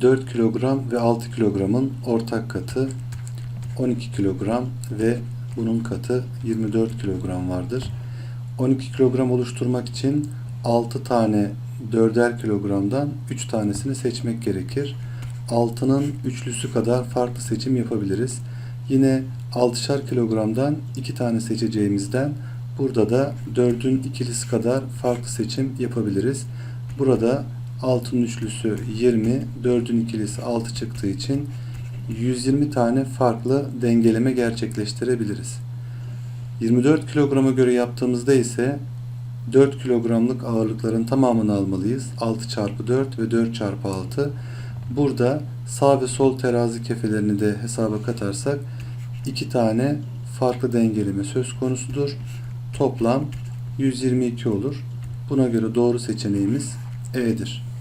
4 kilogram ve 6 kilogramın ortak katı 12 kilogram ve bunun katı 24 kilogram vardır. 12 kilogram oluşturmak için 6 tane 4'er kilogramdan 3 tanesini seçmek gerekir. 6'nın üçlüsü kadar farklı seçim yapabiliriz. Yine 6'şar kilogramdan 2 tane seçeceğimizden burada da 4'ün ikilisi kadar farklı seçim yapabiliriz. Burada 6'nın üçlüsü 20, 4'ün ikilisi 6 çıktığı için 120 tane farklı dengeleme gerçekleştirebiliriz. 24 kilograma göre yaptığımızda ise 4 kilogramlık ağırlıkların tamamını almalıyız. 6 çarpı 4 ve 4 çarpı 6. Burada sağ ve sol terazi kefelerini de hesaba katarsak iki tane farklı dengeleme söz konusudur. Toplam 122 olur. Buna göre doğru seçeneğimiz E'dir.